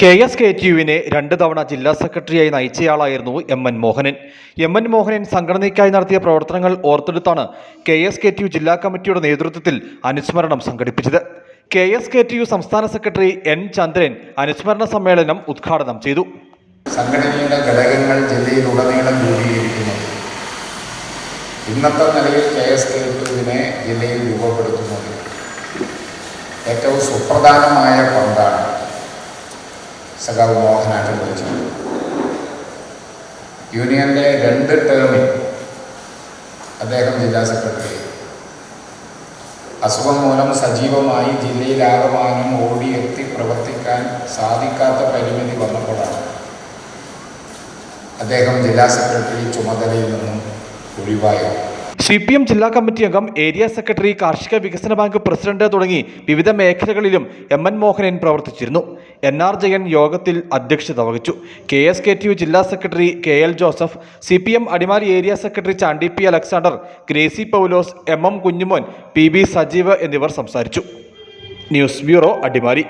K S K T യുവിനെ രണ്ട് തവണ ജില്ലാ സെക്രട്ടറിയായി നയിച്ചയാളായിരുന്നു M N Mohanan. M N Mohanan സംഘടനയ്ക്കായി നടത്തിയ പ്രവർത്തനങ്ങൾ ഓർത്തെടുത്താണ് K S K T U ജില്ലാ കമ്മിറ്റിയുടെ നേതൃത്വത്തിൽ അനുസ്മരണം സംഘടിപ്പിച്ചത്. K S K T U സംസ്ഥാന സെക്രട്ടറി എൻ ചന്ദ്രൻ അനുസ്മരണ സമ്മേളനം ഉദ്ഘാടനം ചെയ്തു. സംഘടനയുടെ ഘടകങ്ങൾ ജില്ലയിലുടനീളം രൂപീകരിക്കുന്നത് ഇന്നത്തെ നിലയിൽ കെ എസ് കെ ടുവിനെ ജില്ലയിൽ രൂപപ്പെടുത്തുന്നത് ഏറ്റവും സുപ്രധാനമായ സഖാവ് മോഹനാറ്റം വിളിച്ചു യൂണിയന്റെ രണ്ട് ടേമിൽ അദ്ദേഹം ജില്ലാ സെക്രട്ടറി. അസുഖം മൂലം സജീവമായി ജില്ലയിലാകമാനം ഓടിയെത്തി പ്രവർത്തിക്കാൻ സാധിക്കാത്ത പരിമിതി വന്നപ്പോഴാണ് അദ്ദേഹം ജില്ലാ സെക്രട്ടറി ചുമതലയിൽ നിന്നും ഒഴിവായത്. സി പി എം ജില്ലാ കമ്മിറ്റി അംഗം ഏരിയ സെക്രട്ടറി കാർഷിക വികസന ബാങ്ക് പ്രസിഡന്റ് തുടങ്ങി വിവിധ മേഖലകളിലും എം എൻ മോഹനൻ പ്രവർത്തിച്ചിരുന്നു. എൻ ആർ ജയൻ യോഗത്തിൽ അധ്യക്ഷത വഹിച്ചു. K S K T U ജില്ലാ secretary K L Joseph C P M Adimali area secretary Chandy P Alexander Gracy Paulose M M Kunjumon P B Sajeev എന്നിവർ സംസാരിച്ചു. News bureau Adimali.